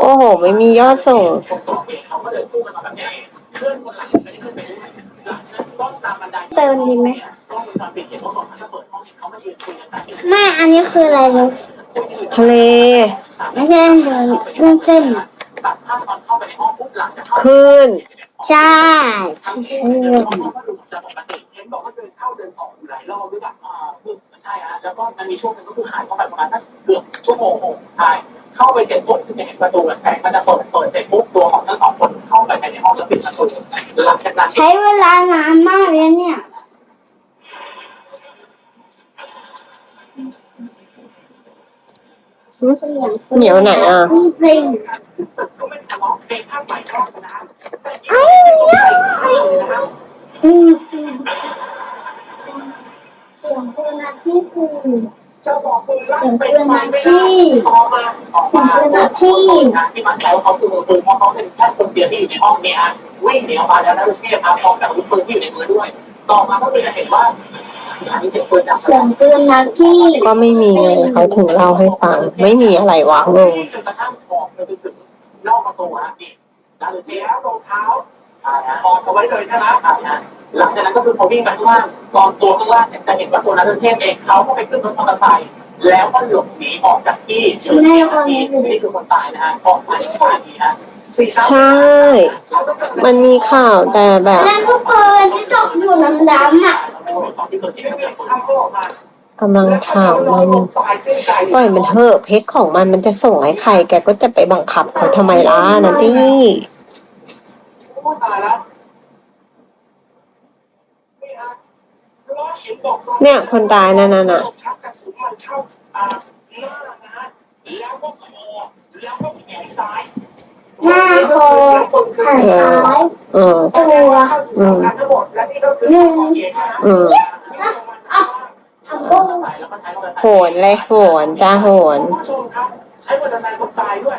โอ้โห ไม่มียอดส่งเไม่อันมดีไหมแม่อันนี้คืออะไรลูกทะเลไม่ใช่เดินเรื่องเส้นคืนใช่คืน เข้าก็ดูจะปกติเห็นบอกว่าเดินเข้าเดินออกอยู่หลายรอบด้วยแบบอ่าคือใช่ฮะแล้วก็มันมีช่วงหนึงก็คือหายเข้าไปประมาณสักเกือบชั่วโมงใช่เข้าไปเสร็จปุ๊บคือจะเห็นประตูแฝงมันจะเปิดเปิดเสร็จปุ๊บตัวของทั้งสองคนเข้าไปภายในห้องแล้วปิดประตูหลังจากนั้น ใช้เวลานานมากเลยเนี่ย เหนียวไหนอะเพลงก็ไม่ทะเลาะเพลงภาคใหม่ชอบนะเอ้ยอืมเสียงปืนนาที่สี่เจ้าบอ กปืนลั่นเสียงเป็ปืนนไม้นาไม่ได้ที่ออกมาออกมาที่มั่นใจว่าเขาคือมือปืนเพราะเขาเป็นแค่คนเดียวที่อยู่ในห้องนี้ฮะวิ่งหนีออกมาแล้วนะลูกเทพครับพร้อมกับอาวุธปืนที่อยู่ในมือด้วย ต่อมาก็เลยจะเห็นว่าเสียงปืนนาที่ก็ไม่มีไงเขาถึงเล่าให้ฟัง ไม่มีอะไรวะงงจนกระทั่งออกไปถึงนอกประตูฮะนี่ด้านหลังแล้วรองเท้า อ่านะออกเอาไว้เลยใช่ไหมอ่านะหลังจากนั้นก็คือพอวิ่งไปข้างล่างตอนตัวข้างล่างเนี่ยจะเห็นว่าตัวนั้นเทพเองเขาก็ไปขึ้นรถมอเตอร์ไซค์แล้วก็หลบหนีออกจากที่เกิดเหตุนี่นี่คือคนตายนะฮะออกมาที่บ้านนี้นะใช่ มันมีข่าวแต่แบบนั่นก็เปืนที่ตกอยู่น้ำดำอะกำลังถามมันตายเส้นใจปล่อยมันเถอะเพชรของมันมันจะส่งให้ใคร แกก็จะไปบังคับเขาทำไมล่ะนันตี้ โอ้ตายแล้วนี่ฮะล้อเห็นบอกว่าเนี่ยคนตายนั่นน่ะ ชักกระสุนมันเข้าอ่าหน้านะฮะแล้วก็คอแล้วก็แขนซ้ายหน้าคอแขนซ้ายเออ ตัวอืมทั้งหมดและนี่ก็คือหนึ่งอืม ทำบุ้ง โหนเลยโหนจ้าโหน ผู้ชมครับ ใช้มอเตอร์ไซค์คนตายด้วย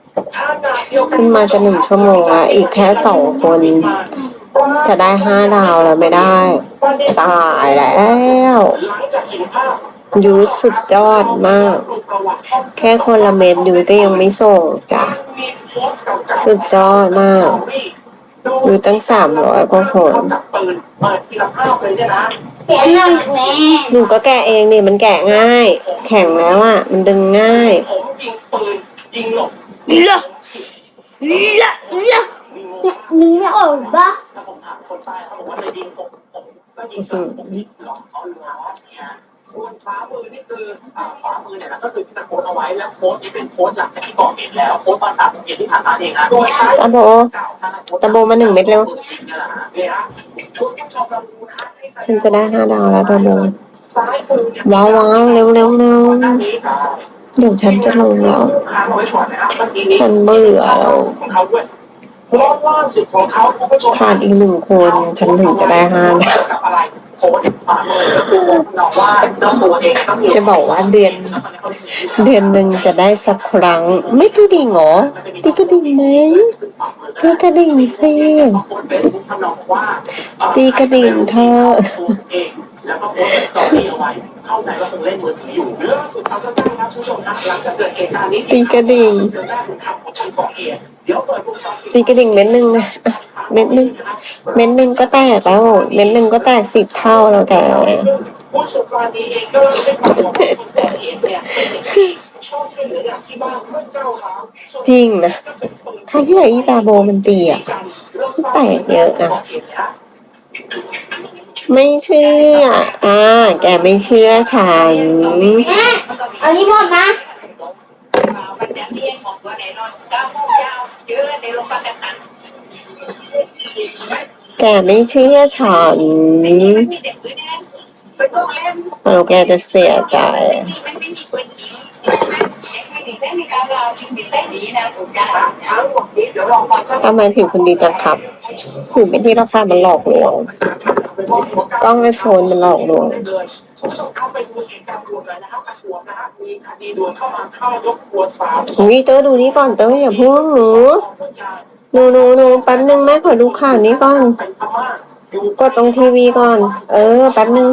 ขึ้นมาจะหนึ่งชั่วโมงอะอีกแค่สองคน จะได้ห้าดาวแล้วไม่ได้ ตายแล้วหลังจากเห็นภาพยูสุดยอดมาก แค่คนละเม็ดยูก็ยังไม่ส่งจ้ะมีโพสต์เก่าๆสุดยอดมากอยู่ตั้งสามร้อยกว่าคนจับปืนเปิดทีละภาพเลยเนี่ยนะเขียนหนึ่งแม่หนูก็แกะเองนี่มันแกะง่าย แข็งแล้วอะ มันดึงง่ายผมยิงปืนยิงหลบ ละละละนึกไม่ออกปะถ้าผมถามคนตายเขาบอกว่าจะยิงผมผมก็ยิงใส่ผมยิงหลอกเขาอยู่แล้วเนี่นขวามือนี่คืออ่าขวามือเนี่ยนะก็คือที่มันโพสต์เอาไว้แล้วโพสต์นี้เป็นโพสต์หลังจากที่ก่อเหตุแล้วโพสต์ตอนสามโมงเย็นที่ผ่านมาเองนะโดยใช้ตาโบตะโบมาหนึ่งเม็ดเร็วฉันจะได้ห้าดาวแล้วตาโบว้าวว้าวเร็วเร็วเร็ว เดี๋ยวฉันจะลงแล้ว ฉันเบื่อแล้วล่าสุดของเขาคุณผู้ชมขาดอีกหนึ่งคน ฉันถึงจะได้ห้า ดาวกับอะไรโพสต์มาเลยก็คือบอกว่าเจ้าตัวเองต้องมีจะบอกว่าเดือน เดือนหนึ่งจะได้สักครั้ง ไม่ตีดิ่งเหรอตีกระดิ่งไหมตีกระดิ่งสิตีกระดิ่งเธอแล้วก็โพสต์ต่อเอาไว้เข้าใจว่าคงเล่นมือถืออยู่ล่าสุดเขาจะแจ้งครับผู้ชมครับหลังจากเกิดเหตุการณ์นี้ตีกระดิ่งเกิดแรกทำของคนก่อเหตุเดี๋ยวเปิดวงจรปิดตีกระดิ่งเม็ดหนึ่งนะอะ เม็ดหนึ่งเม็ดหนึ่งก็แตกแล้วเม็ดหนึ่งก็แตกสิบเท่าแล้วแกผู้สุกรณีเองก็เล่าให้ฟังว่าคนก่อเหตุเนี่ยเป็นเด็กที่ชอบช่วยเหลืออย่างที่บ้านเมื่อเจ้าหาจริงนะครั้งที่ไหนอีตาโบมันตีอะแตกเยอะนะไม่เชื่อ อ่า แกไม่เชื่อฉันเอารีโมทมามันจะเรียนของตัวไหนนอนก้าโมงเช้าเจอในโรงพยาบาลต่าง แกไม่เชื่อฉันเราแกจะเสียใจทำไมผิวคุณดีจังครับผิวเป็นที่รักษามันหลอกลวงกล้องไอโฟนมันหลอกลวงอุ้ยเตอร์ดูนี้ก่อนเตอร์อย่าพูดหนู หนูหนูหนูแป๊บนึงแม่ขอดูข่าวนี้ก่อนเป็นพม่าอยู่กดตรงทีวีก่อน เออ แป๊บนึง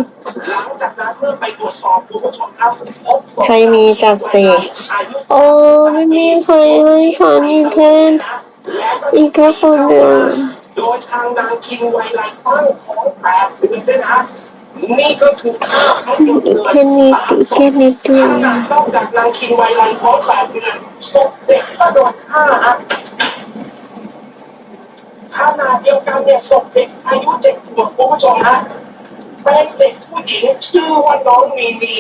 หลังจากนั้นเมื่อไปตรวจสอบใครมีจัดเสกอายุโอ้ไม่มีใครให้ฉันอีกแค่อีกแค่คนเดียวโดยทางนางคิงไวไลตั้งของแปดเดือนด้วยนะนี่ก็คือค่าทั้งหมดอีกเลยแค่นิดอีกแค่นิดเดียวนอกจากนางคิงไวไลท้องแปดเดือนศพเด็กก็โดนฆ่าฮะ ขนาดเดียวกันเนี่ยศพเด็กอายุเจ็ดขวบคุณผู้ชมฮะเป็นเด็กผู้หญิงชื่อว่าน้องมีมี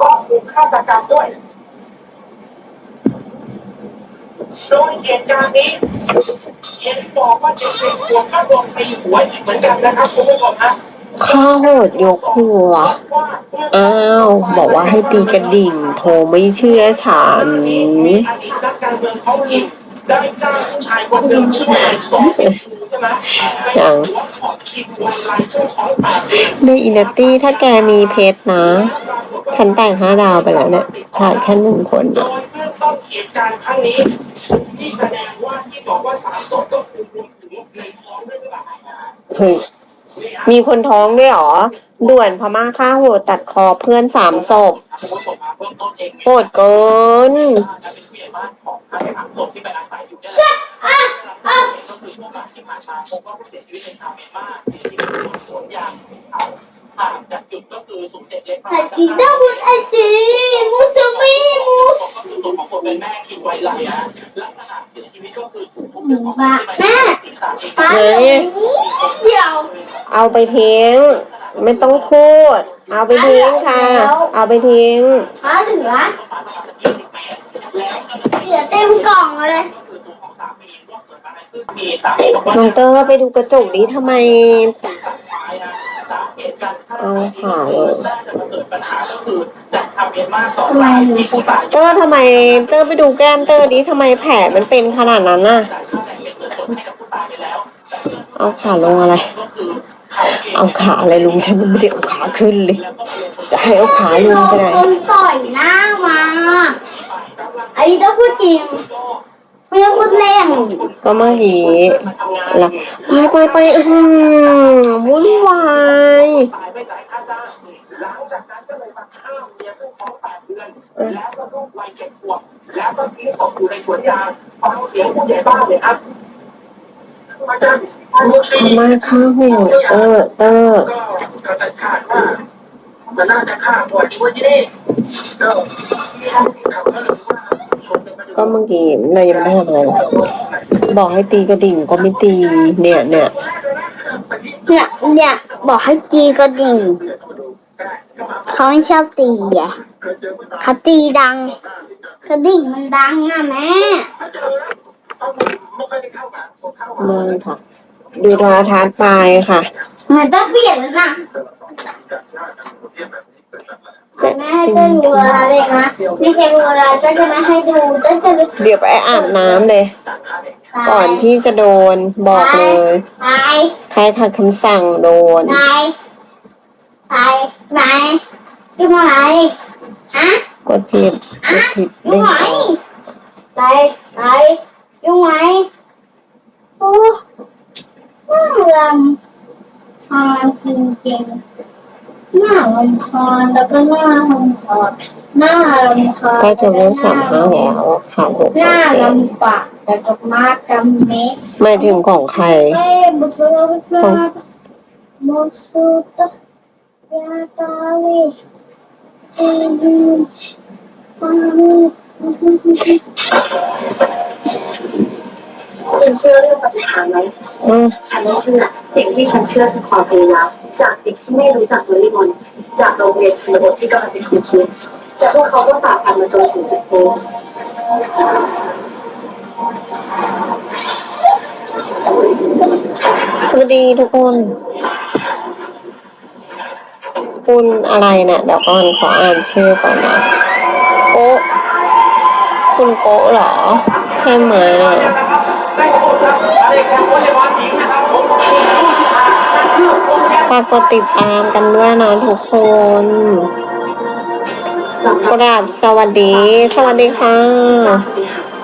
ก็ถูกฆาตกรรมด้วยโดยเหตุการณ์นี้เห็นบอกว่าเด็กเด็กขวบก็โดนตีหัวอีกเหมือนกันนะครับคุณผู้ชมฮะข้าโหดยกครัว อ้าว บอกว่าให้ตีกระดิ่ง โทรไม่เชื่อฉัน มีอดีตนักการเมืองท้องถิ่นได้จ้างผู้ชายคนหนึ่งชื่อว่านายสองสิบใช่ไหมเป็นหัวของคิดวันลายซึ่งของแปดเดือนในอินดัตตี้ถ้าแกมีเพชรนะ ฉันแต่งห้าดาวไปแล้วเนี่ยขาดแค่หนึ่งคนโดอะยเบื้องต้นเหตุการณ์ครั้งนี้ที่แสดงว่าที่บอกว่าสามศพก็คือรวมถึงในท้องด้วยหรือเปล่าเฮ้ยมีคนท้องด้วยเหรอ ด่วนพม่าฆ่าโหดตัดคอเพื่อนสามศพคุณผู้ชมมาเบื้องต้นเองโหดเกิน น่าจะเป็นผู้ใหญ่บ้านของทั้งสามศพที่ไปอาศัยอยู่เนี่ยแหละก็คือช่วงหลังที่ผ่านมาพบว่าผู้เสียชีวิตเป็นชาวเมียนมาเสียชีวิตบนสวนยางเขาห่างจากจุดก็คือสุนเด็จเล็กประมาณ Tadi dah buat aje. Musuh bimus. ก็คือตัวของคนเป็นแม่คิดไว้ไรอะลักษณะเสียชีวิตก็คือถูกทุบด้วยของที่ใบหน้าศีรษะเอง Pada ni dia. เอาไปทิ้ง ไม่ต้องพูด เอาไปทิ้งค่ะ เอาไปทิ้ง Ada lah. ประมาณสักยี่สิบ เมตรแล้วก็ Dia tem kong le. คือตัวของสามีว่าเกิดอะไรขึ้นมีสามีบอกว่าน้องเตอร์ไปดูกระจกนี้ทำไมตายอะสาเหตุการฆ่าเอาหาเลยน่าจะมาเกิดปัญหาก็คือจากชาวเมียนมาสองรายที่ผู้ตายเตอร์ทำไมเตอร์ไปดูแก้มเตอร์ดิทำไมแผลมันเป็นขนาดนั้นน่ะจ่ายค่าแรงเป็นเงินสดให้กับผู้ตายไปแล้วแต่เงินเอาขาลงอะไรก็คือเขาเองเอาขาอะไรลุงฉันยังไม่ได้เอาขาขึ้นเลยแล้วก็มาลงทุนจะให้เอาขาลุงไปไหน Kon toy nama. Ai dah kucing. Punya kucing. ก็เมื่อ อื้อหือวุ่นวายตายไม่จ่ายค่าจ้างหลังจากนั้นก็เลยมาฆ่าเมียซึ่งท้องแปดเดือนแล้วก็ลูกวัยเจ็ดขวบแล้วก็ทิ้งศพอยู่ในสวนยางฟังเสียงผู้ใหญ่บ้านเลยครับอาจารย์มุสลิทำมไมข้าโหดเตอร์เตอร์ก็ก็จะคาดว่ามันน่าจะฆ่าบ่อยที่ว่าที่นี่ก็เขาก็เลยว่าชน กันไปก็เมื่อกี้นายยังไม่ได้ทำอะไรเลยบอกให้ตีกระดิ่งก็ไม่ตี เนี่ยเนี่ยเนี่ยเนี่ยบอกให้ตีกระดิ่งเขาไม่ชอบตีอะเขาตีดังกระดิ่งมันดังอะแม่มาค่ะ ดูโทรทัศน์ไปค่ะ มันต้องเปลี่ยนแล้วนะ แต่แม่ให้เต้นดูอะไรนะไม่จะดูอะไรเต้นจะไม่ให้ดูเต้นจะไปเดี๋ยวไปอาบน้ำเลย ก่อนที่จะโดนบอกเลย ไปใครขัดคำสั่งโดน ไปไปไปยุ่งอะไรฮะกดผิดกดผิดยุ่เด้งงอะไรออกไปไปยุ่งอะไรโอ้น่ารำฟังจริงจริง ๆน่ารำคาญแล้วก็หน่ารำคาญน่ารำคาญก็จะเริ่มสามห้าแล้วขาดหกเปอน่าร์เซ็นต์ลำบากแต่กับมากจำเมฆหมายถึงของใคร Eh, betul betul. Maksud ya tali. Ini kami. คุณเชื่อเรื่องปฏิหารย์ไหมอืมฉันไม่เชื่อ สิ่งที่ฉันเชื่อคือความพยายามจากเด็กที่ไม่รู้จักวอลเลย์บอลจากโรงเรียนชนบทที่กำลังจะถูกชีวิตแต่พวกเขาก็ฝ่าฟันมาจนถึงจุดนี้สวัสดีทุกคน คุณอะไรนี่ยเดี๋ยวก่อนขออ่านชื่อก่อนนะโกะคุณโกะเหรอ ใช่ไหม ฝากกดติดตามกันด้วยนะทุกคนกราบสวัสดี สวัสดีค่ะ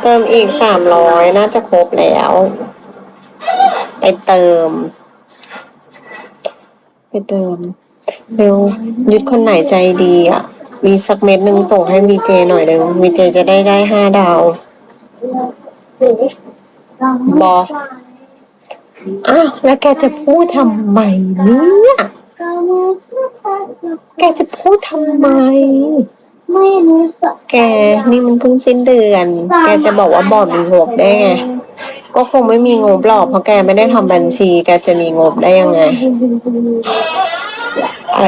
เติมอีกสามร้อยน่าจะครบแล้ว ไปเติม ไปเติม เร็วยุดคนไหนใจดีอะ มีสักเม็ดหนึ่งส่งให้วีเจหน่อยหนึ่งวีเจจะได้ได้ห้าดาว บออ้าวแล้วแกจะพูดทำไมเนี่ยแกจะพูดทำไม ไม่รู้สักแกนี่มันเพิ่งสิ้นเดือน แกจะบอกว่าบอดมีงบได้ไง ก็คงไม่มีงบหรอกเพราะแกไม่ได้ทำบัญชี แกจะมีงบได้ยังไง เอ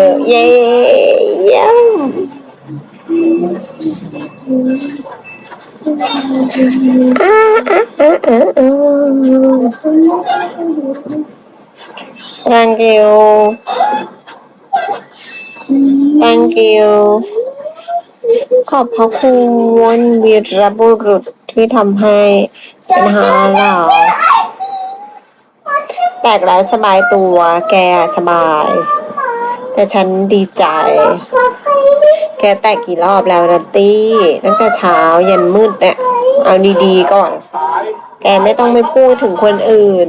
อ เย้เยี่ thank you thank you ขอบพระคุณวีรบุรุษที่ทำให้เป็นหาเราแตกแล้วสบายตัวแกสบาย แต่ฉันดีใจ แกแตกกี่รอบแล้วนะตี้ตั้งแต่เช้ายันมืดเนี่ยเอาดีๆก่อน แกไม่ต้องไปพูดถึงคนอื่น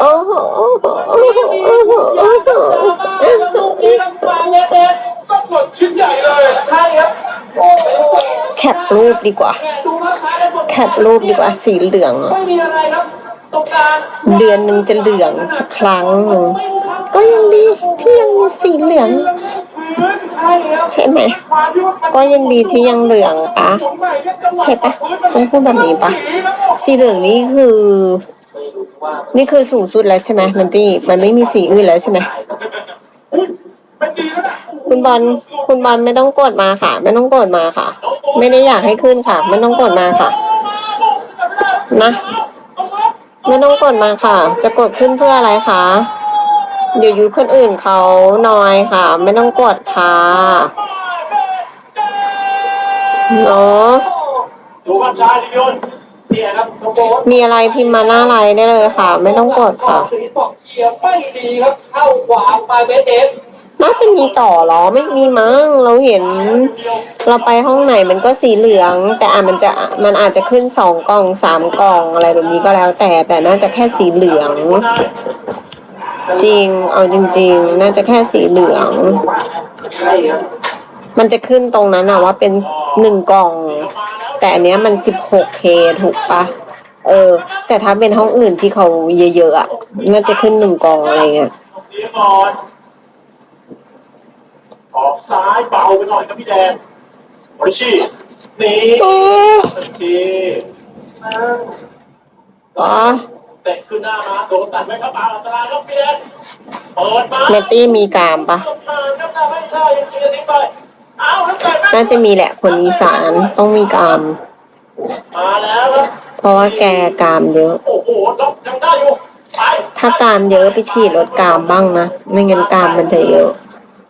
โอ้โหแคปรูปดีกว่า แม่ดูราคาได้หมดแคปรูปดีกว่าสีเหลืองอะไม่มีอะไรครับตรงกลางเดือนหนึ่งจะเหลืองสักครั้งหนึ่งก็ยังดีที่ยังมีสีเหลืองพื้นใช่ครับใช่ไหมความที่ว่ามันก็ยังดีที่ยังเหลืองปะผมใหม่เนี่ยจังหวะใช่ปะต้องพูดแบบนี้ปะสีครับผมสีเหลืองนี่คือ นี่คือสูงสุดแล้วใช่ไหมนันตี้มันไม่มีสีอื่นแล้วใช่ไหมเป็นดีแล้วนะคุณบอลคุณบอลไม่ต้องกดมาค่ะ ไม่ต้องกดมาค่ะ ไม่ได้อยากให้ขึ้นค่ะ ไม่ต้องกดมาค่ะ นะ ไม่ต้องกดมาค่ะ จะกดขึ้นเพื่ออะไรคะเดี๋ยวยุคนอื่นเขาน้อยค่ะ ไม่ต้องกดค่ะเนาะ ดูบ้านชายดิโยนเนี่ยครับโนโบทมีอะไรพิมพ์มาหน้าไลน์ได้เลยค่ะ ไม่ต้องกดค่ะคือบอกเคลียร์ไม่ดีครับเข้าขวาไปเบสเอฟน่าจะมีต่อเหรอไม่มีมั้งเราเห็น เราไปห้องไหนมันก็สีเหลือง แต่อะมันจะมันอาจจะขึ้นสองกล่องสามกล่องอะไรแบบนี้ก็แล้วแต่แต่น่าจะแค่สีเหลือง จริง เอาจริง ๆ น่าจะแค่สีเหลืองใช่ครับ มันจะขึ้นตรงนั้นอะว่าเป็นหนึ่งกล่อง แต่อันเนี้ยมันสิบหกเคถูกปะเออ แต่ถ้าเป็นห้องอื่นที่เขาเยอะๆอะน่าจะขึ้นหนึ่งกล่องอะไรเงี้ยดีก่อนออกซ้ายเบาไปหน่อยครับพี่แดงโอชินี่ทันทีอ๋อเตะขึ้นหน้ามาโดนตัดไว้ครับอาอันตรายครับพี่แดงเปิดมาเนตตี้มีกามปะผ่านครับแต่ไม่ได้ยังเคลียร์ทิ้งไปเอาแล้วแต่ น่าจะมีแหละคนอีสานต้องมีกามมาแล้วครับเพราะว่าแกกามเยอะโอ้โหล็อกยังได้อยู่ไปถ้ากามเยอะไปฉีดลดกามบ้างนะ ไม่งั้นกามมันจะเยอะ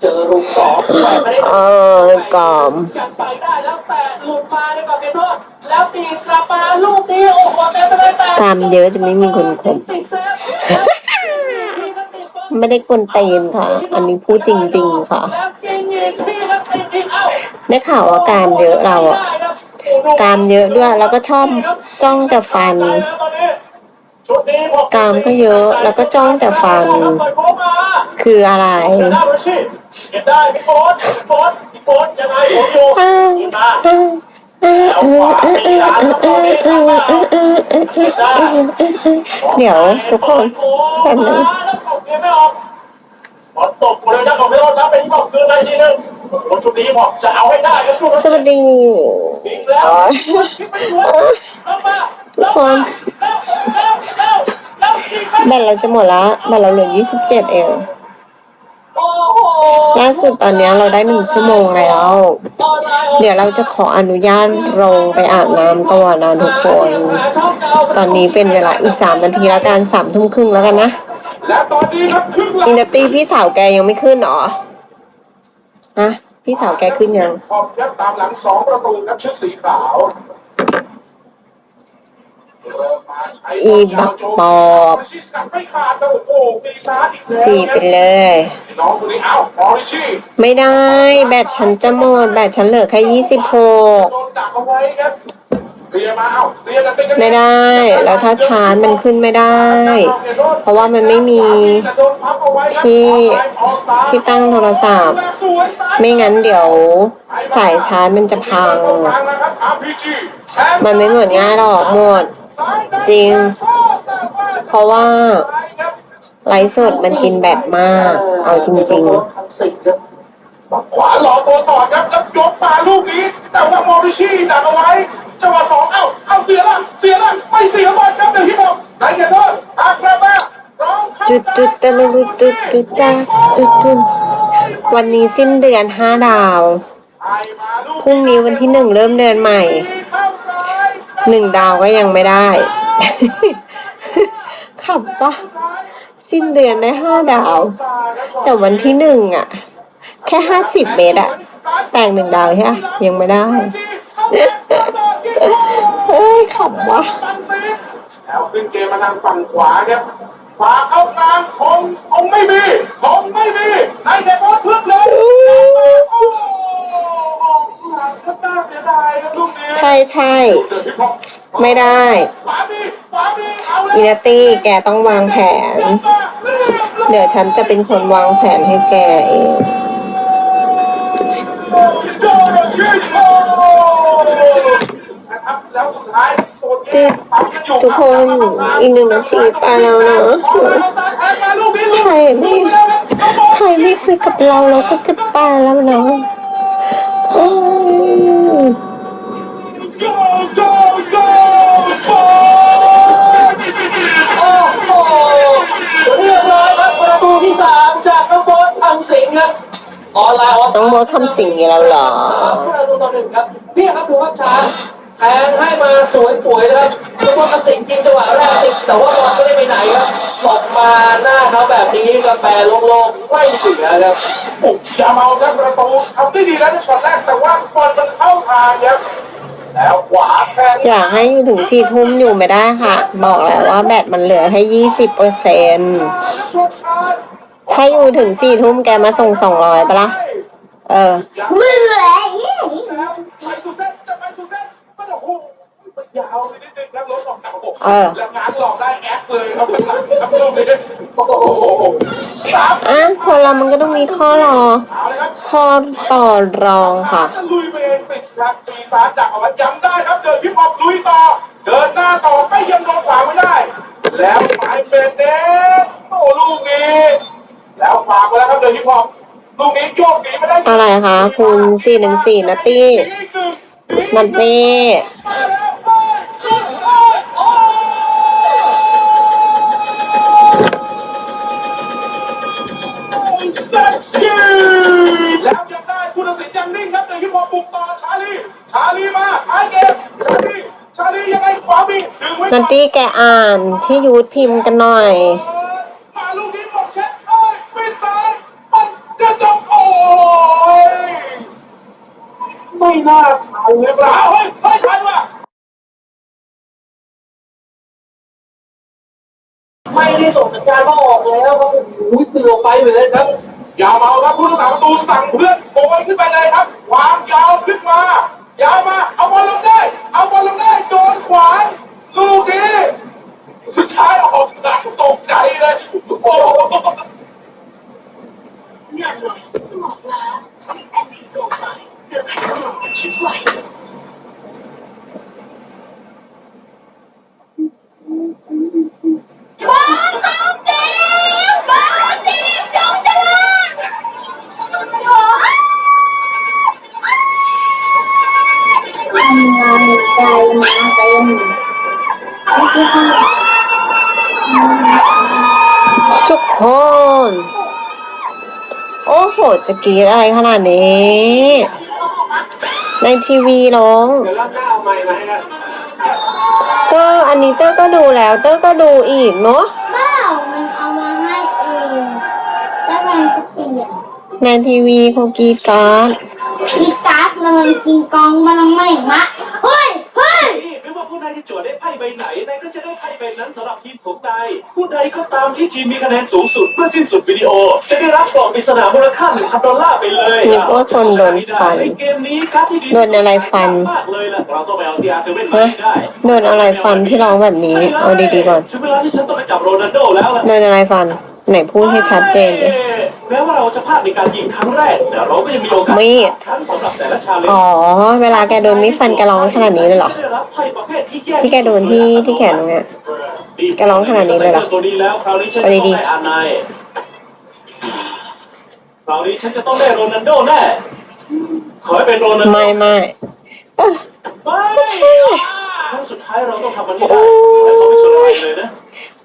เจอลูกสองแต่ไม่ได้เออกามยังไปได้แล้วแต่หลุดมาในกับเกโทษแล้วตีกลับมาลูกนี้โอ้โหเต็มไปเลยแต่กามเยอะจะไม่มีคนคบติดเซฟไม่ได้กวนเตนค่ะ อันนี้พูดจริง ๆ ค่ะ ได้ข่าวว่ากามเยอะเราอะกามเยอะด้วยแล้วก็ชอบจ้องแต่ฟัน กามก็เยอะแล้วก็จ้องแต่ฟัน คืออะไรเหน้าโรชิเก็บได้พี่โบ๊ทพี่โบ๊ทพี่โบ๊ทยังไงผมอยู่อ้าวยิงมาอ้าวอ้าวแล้วขวาตีหลังตรงนี้ทำมาเก็บได้เดี๋ยวทุกคนแป๊บนึงตกเกมไม่ออกบอลตกเลยนะของพี่โอ๊ตนะเป็นบอกคืนได้ทีนึง โอ้ชุดนี้บอกจะเอาให้ได้ครับช่วงสวัสดียิงแล้วคิดไม่ถูกแล้วมาทุกคนแล้วแล้วแล้วแล้วยิงแบตเราจะหมดแล้วแบตเราเหลือ 27 เองโอ้โหล่าสุดตอนนี้เราได้หนึ่งชั่วโมงแล้ว เดี๋ยวเราจะขออนุญาตลงไปอาบน้ำก่อนนะทุกคน ตอนนี้เป็นเวลาอีกสามนาทีแล้วกันสามทุ่มครึ่งแล้วกันนะและตอนนี้ครับครึ่งหลังอินดตี้พี่สาวแกยังไม่ขึ้นเหรอ ฮะพี่สาวแกขึ้นยังขอบครับตามหลังสองประตูครับชุดสีขาวเริ่มมาใช้อีบักปอบชิสกัดไม่ขาดแต่โอ้โหปีศาจอีกแล้วสี่ไปเลยน้องคนนี้เอ้าพอริชี่ไม่ได้ แบตฉันจะหมด แบตฉันเหลือแค่ยี่สิบหกโดนดักเอา ไว้ครับเรียมาเอ้าเรียจะติดกันไม่ได้ แล้วถ้าชาร์จมันขึ้นไม่ได้ เพราะว่ามันไม่มีที่ที่ตั้งโทรศัพท์ ไม่งั้นเดี๋ยวสายชาร์จมันจะพัง มันไม่หมดง่ายหรอกหมด จริง เพราะว่าไลฟ์สดมันกินแบตมาก เอาจริงทำสิ่งครับขวาหลอตัวสอดครับแล้วยกมาลูกนี้ แต่ว่ามอริชี่ดักเอาไว้ จังหวะสองเอ้าเอ้าเสียละเสียละไม่เสียบอลครับเดี๋ยวที่บอกไหนเสียโทษหักลับมาร้องเข้าจุดจุดตะลุดุดจุดจุดจ้าจุดจุดวันนี้สิ้นเดือนห้าดาวพรุ่งนี้วันที่หนึ่งเริ่มเดือนใหม่หนึ่งดาวก็ยังไม่ได้ขับปะสิ้นเดือนได้ห้าดาว แต่วันที่หนึ่งอะแค่ห้าสิบเมตรอะแต่งหนึ่งดาวใช่ปะยังไม่ได้ เฮ้ยขับวะแล้วขึ้นเกมมาทางฝั่งขวาครับขวาเข้ากลางคงคงไม่มีคงไม่มีนายเดชโอ๊ตพึ่งเลยโอ้โหน่าเสียดายครับลูกนี้ใช่ใช่เดี๋ยวพี่พ่อไม่ได้ขวามีขวามีเอาเลยอินาตี้แกต้องวางแผน เดี๋ยวฉันจะเป็นคนวางแผนให้แกเอง นะครับแล้วสุดท้ายตัวทุกคนอีกหนึ่งนาทีไปแล้วเนาะใครไม่ใครไม่คุยกับเราเราก็จะไปแล้วนะโอ้ยโยโยโยโยโอ้โหเรียบครับประตูที่สามจากน้องโบ๊ททำสิ่งครับออนไลน์ต้องบอลทำสิ่งนี้แล้วเหรอสามประตูต่อหนึ่งครับเนี่ครับดูครัช้า แทงให้มาสวยสวยๆนะครับน้องโบ๊ททำสิงห์จริงจังหวะแรกติดแต่ว่าบอลไม่ได้ไปไหนครับตกมาหน้าเขาแบบนี้กาแฟโล่งๆไม่เสียครับปุกยาเมาครับประตูทำได้ดีแล้วในช็อตแรกแต่ว่าบอลมันเข้าทางครับแล้วขวาแทงอยากให้อยู่ถึงสี่ทุ่มอยู่ไม่ได้ค่ะ บอกแล้วว่าแบตมันเหลือแค่ยี่สิบเปอร์เซ็นถ้าอยู่ถึงสี่ทุ่มแกมาส่งสองร้อยปะล่ะเออ เออแล้วงานหลอกได้แอคเลยครับข้างหลังครับลูกนี้โอ้โหสามอะคนเรามันก็ต้องมีข้อรอเอาเลยครับข้อต่อรองค่ะจะลุยไปเองติดครับปีศาจดักเอาไว้ย้ำได้ครับเดินฮิปฮอปลุยต่อ เดินหน้าต่อก็ยังโดนขวางไม่ได้ แล้วหมายเป็นเด็กโอ้ลูกนี้ แล้วฝากไว้แล้วครับเดินฮิปฮอปลูกนี้โยกหนีไม่ได้อะไรคะคุณสี่หนึ่งสี่นัตตี้นัตตี้ แล้วยังได้ผู้ตัดสินยังนิ่งครับเดินฮิปฮอปบุกต่อชาลี ชาลีมาท้ายเกมชาลีชาลียังไงขวามีดึงไว้ก่นัอนตตี้แกอ่านที่ยูทพิมพ์กันหน่อย มาลูกนี้บอกเช็ดเอ้ยปิดซ้ายมันจะจบโอ้ยไม่น่าทันเลยเปล่าเฮ้ยเฮ้ยทันว่ะไม่ได้ส่งสัญญาณว่าออกแล้วครับโอ้โหเปลือกไปเลยครับอย่าเมาครับผู้รักษาประตูสั่งเพื่อนโกยขึ้นไปเลยครับวางยาวขึ้นมา ยาวมา เอาบอลลงได้ เอาบอลลงได้ โดนขวาลูกนี้ กรี๊ดอะไรขนาดนี้ ในทีวีน้อง เดี๋ยวรล่ามาให้กันก็อันนี้เต้ก็ดูแล้ว เต้ก็ดูอีกเนาะเล่ามันเอามาให้เองแล้วมันก็เปลี่ยนในทีวีโคกีดการ์ดพี่การ์ดเลยกินกองมันไม่มะเฮ้ยเฮ้ย นี่ไม่ว่าผู้ใดจะจวดได้ไพ่ใบไหนนายก็จะได้ไพ่ใบนั้นสำหรับที ของนายผู้ใดก็ตามที่ทีมมีคะแนนสูงสุดเมื่อสิ้นสุดวิดีโอ จะได้รับกล่องปริศนามูลค่า1,000ดอลลาร์ไปเลยนึกว่าคนโดนฟัน ในเกมนี้การ์ดที่ดีโดนอะไรฟัน มากเลยล่ะเราต้องไปเอา CR7 มาฮะให้ได้โดนอะไรฟันที่ร้องแบบนี้ เอาดีๆก่อน ถึงเวลาที่ฉันต้องไปจับโรนัลโดแล้วล่ะ โดนอะไรฟัน ไหนพูดให้ชัดเจนดิ แม้ว่าเราจะพลาดในการยิงครั้งแรก แต่เราก็ยังมีโอกาสมีด ครั้งสำหรับแต่ละชาเลนจ์อ๋อ เวลาแกโดนมีดฟันแกร้องขนาดนี้เลยเหรอจะได้รับไพ่ประเภทที่แย่ที่แกโดนที่ที่แขนตรงเนี้ย แกร้องขนาดนี้เลยเหรอใส่สื้ตัวนี้แล้วคราวนี้ฉันเอาจะต้องดีๆได้อานายคราวนี้ฉันจะต้องได้โรนัลโดแน่ขอให้เป็นโรนัลโดไม่ไม่เอ้อไม่ ครั้งสุดท้ายเราต้องทำมันให้ได้และเขาไม่ชนอะไรเลยนะ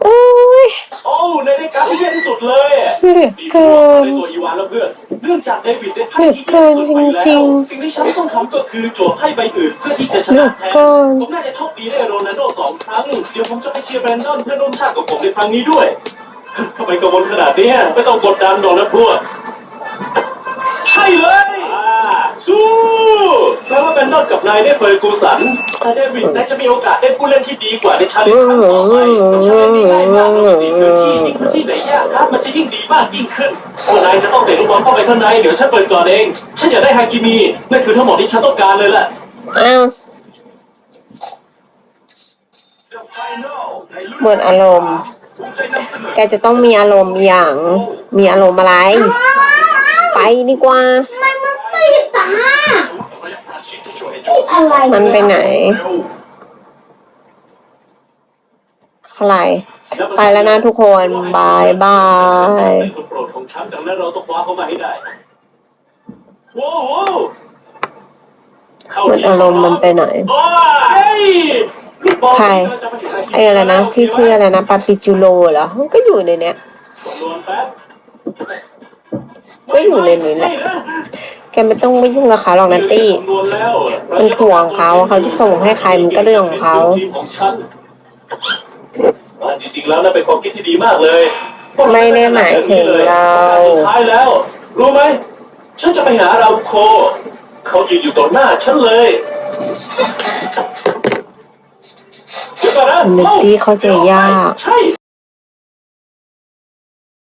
โอ้ยโอ้ในรายการที่แย่ที่สุดเลยอะเหลือเกินในตัวอีวานแล้วเพื่อนเนื่องจากเดวิดได้ไพ่เหลือที่เกิแย่นที่สุดไปแล้วจริงสิ่งที่ฉันต้องทำก็คือโจทย์ไพ่ใบอื่นเพื่อที่จะชเหลืนะอแทนเกินผมน่าจะโชคดีได้โรนัลโดสองครั้งเดี๋ยวผมจะไปเชียร์แบรนดอนเพื่อนร่วมชาติกับผมในครั้งนี้ด้วยทำไมกังวลขนาดเนี้ยไม่ต้องกดดันหรอกนะพวกใช่เลย นดอนกับนายได้เฟยกูสันแต่เดวิดนายจะมีโอกาสได้ผู้เล่นที่ดีกว่าในชาเลนจ์ครั้งต่อไปชาเลนจ์นี้ง่ายมากลงสีพื้นที่ยิ่งพื้นที่ไหนยากครับมันจะยิ่งดีมากยิ่งขึ้นพวกนายจะต้องเตะลูกบอลเข้าไปข้างในเดี๋ยวฉันเปิดก่อนเองฉันอยากได้ฮากิมีนั่นคือทั้งหมดที่ฉันต้องการเลยแหละอ้าวหมดอารมณ์ แกจะต้องมีอารมณ์อย่าง มีอารมณ์อะไร ไปดีกว่า ทำไมมันติดตาติด อะไรมันไปไหน ใคร ไปแล้วนะทุกคนบายบายเป็นคนโปรดของฉันดังนั้นเราต้องคว้าเขามาให้ได้โว้โหเข้ามันอารมณ์มันไปไหน โอ้ยเฮ้ยลูกบอลใครจะมาถึงนาทีไอ้อะไรนะที่ชื่ออะไรนะปาปิจูโรเหรอมันก็อยู่ในเนี้ยส่งนวลแป๊บก็อยู่ในนี้แหละแกไม่ต้องไปยุ่งกับเขาหรอกนัตตี้ส่งนวลแล้วมันห่วงเขาเขาจะส่งให้ใครมันก็เรื่องของเขาทีมของฉันอ่าจริงๆแล้วน่าเป็นความคิดที่ดีมากเลย ไม่ได้หมายถึงเราสุดท้ายแล้ว รู้ไหม ฉันจะไปหาเราโค เขายืนอยู่ต่อหน้าฉันเลยเดี๋ยวก่อนนะนิตตี้เข้าใจยาก ใช่